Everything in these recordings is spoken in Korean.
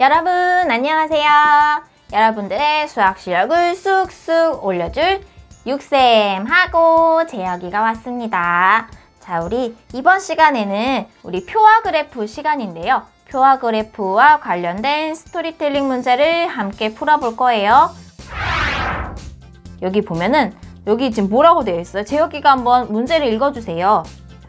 여러분 안녕하세요. 여러분들의 수학 실력을 쑥쑥 올려줄 육쌤 하고 재혁이가 왔습니다. 자, 우리 이번 시간에는 우리 표와 그래프 시간인데요. 표와 그래프와 관련된 스토리텔링 문제를 함께 풀어볼 거예요. 여기 보면은 여기 지금 뭐라고 되어 있어요? 재혁이가 한번 문제를 읽어주세요.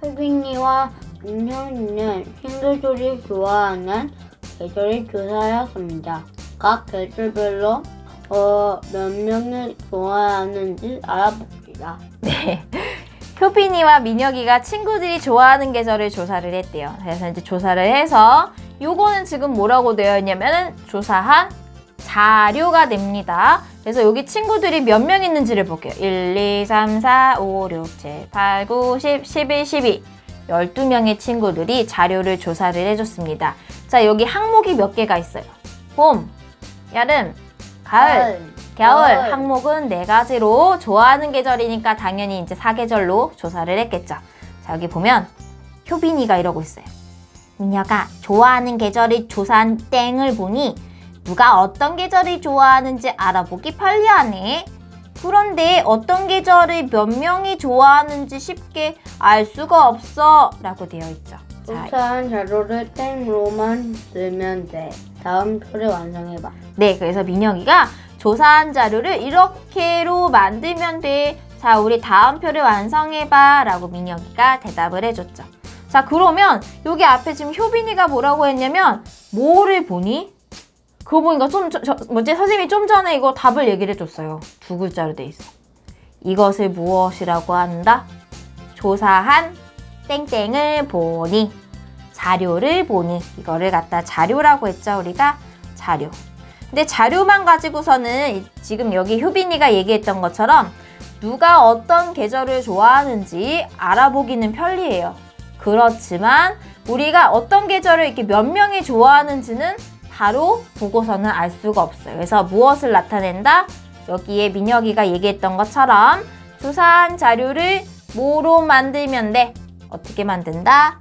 혜빈이와 민현이는 친구들이 좋아하는 계절을 조사하였습니다. 각 계절별로 어, 몇 명이 좋아하는지 알아봅시다. 네. 효빈이와 민혁이가 친구들이 좋아하는 계절을 조사를 했대요. 그래서 이제 조사를 해서 요거는 지금 뭐라고 되어 있냐면은 조사한 자료가 됩니다. 그래서 여기 친구들이 몇 명 있는지를 볼게요. 1, 2, 3, 4, 5, 6, 7, 8, 9, 10, 11, 12. 12명의 친구들이 자료를 조사를 해줬습니다. 자, 여기 항목이 몇 개가 있어요. 봄, 여름, 가을, 겨울 가을. 항목은 네 가지로 좋아하는 계절이니까 당연히 이제 사계절로 조사를 했겠죠. 자 여기 보면 효빈이가 이러고 있어요. 민혁아 좋아하는 계절을 조사한 땡을 보니 누가 어떤 계절을 좋아하는지 알아보기 편리하네. 그런데 어떤 계절을 몇 명이 좋아하는지 쉽게 알 수가 없어 라고 되어 있죠. 자, 조사한 자료를 땡으로만 쓰면 돼. 다음 표를 완성해봐. 네, 그래서 민혁이가 조사한 자료를 이렇게로 만들면 돼. 자, 우리 다음 표를 완성해봐. 라고 민혁이가 대답을 해줬죠. 자, 그러면 여기 앞에 지금 효빈이가 뭐라고 했냐면, 뭐를 보니? 그거 보니까 좀, 저, 저, 뭐지? 선생님이 좀 전에 이거 답을 얘기를 해줬어요. 두 글자로 돼 있어. 이것을 무엇이라고 한다? 조사한 땡땡을 보니. 자료를 보니. 이거를 갖다 자료라고 했죠, 우리가? 자료. 근데 자료만 가지고서는 이- 지금 여기 효빈이가 얘기했던 것처럼 누가 어떤 계절을 좋아하는지 알아보기는 편리해요. 그렇지만 우리가 어떤 계절을 이렇게 몇 명이 좋아하는지는 바로 보고서는 알 수가 없어요. 그래서 무엇을 나타낸다? 여기에 민혁이가 얘기했던 것처럼 조사한 자료를 뭐로 만들면 돼? 어떻게 만든다?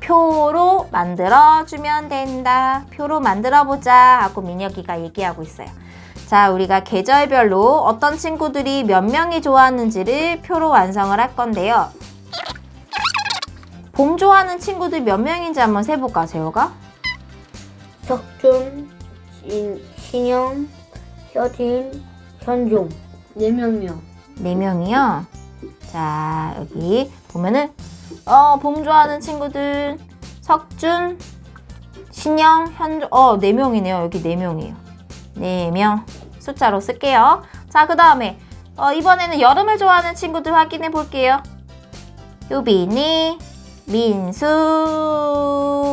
표로 만들어주면 된다. 표로 만들어보자 하고 민혁이가 얘기하고 있어요. 자, 우리가 계절별로 어떤 친구들이 몇 명이 좋아하는지를 표로 완성을 할 건데요. 봄 좋아하는 친구들 몇 명인지 한번 세볼까, 재호가? 석준, 신, 신영, 효진, 현종. 네 명이요. 네 명이요 자, 여기 보면은, 어, 봄 좋아하는 친구들, 석준, 신영, 현종, 어, 네 명이네요 여기 네 명이에요 네 명 숫자로 쓸게요. 자, 그 다음에, 어, 이번에는 여름을 좋아하는 친구들 확인해 볼게요. 유빈이, 민수,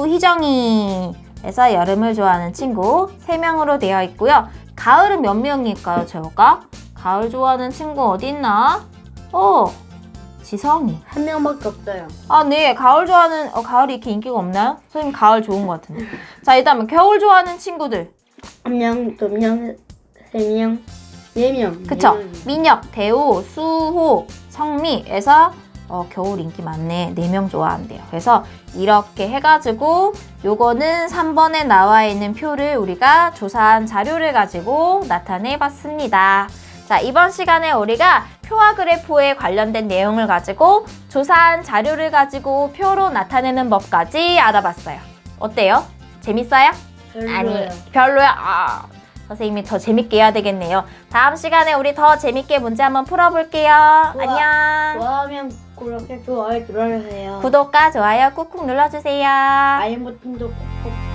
희정이. 그래서 여름을 좋아하는 친구 세명으로 되어 있고요. 가을은 몇 명일까요, 제가? 가을 좋아하는 친구 어디 있나? 어, 지성이. 한 명밖에 없어요. 아, 네. 가을 좋아하는, 어, 가을이 이렇게 인기가 없나요? 선생님, 가을 좋은 것 같은데. 자, 일단 겨울 좋아하는 친구들. 한 명, 두 명, 세 명, 네 명. 그쵸? 네 명. 민혁, 대호, 수호, 성미에서 어, 겨울 인기 많네. 4명 좋아한대요. 그래서 이렇게 해가지고 요거는 3번에 나와 있는 표를 우리가 조사한 자료를 가지고 나타내 봤습니다. 자, 이번 시간에 우리가 표와 그래프에 관련된 내용을 가지고 조사한 자료를 가지고 표로 나타내는 법까지 알아봤어요. 어때요? 재밌어요? 아니, 별로예요. 별로야. 아, 선생님이 더 재밌게 해야 되겠네요. 다음 시간에 우리 더 재밌게 문제 한번 풀어볼게요. 안녕. 좋아하면 그렇게 좋아요 눌러주세요. 구독과 좋아요 꾹꾹 눌러주세요. 알림 버튼도 꾹꾹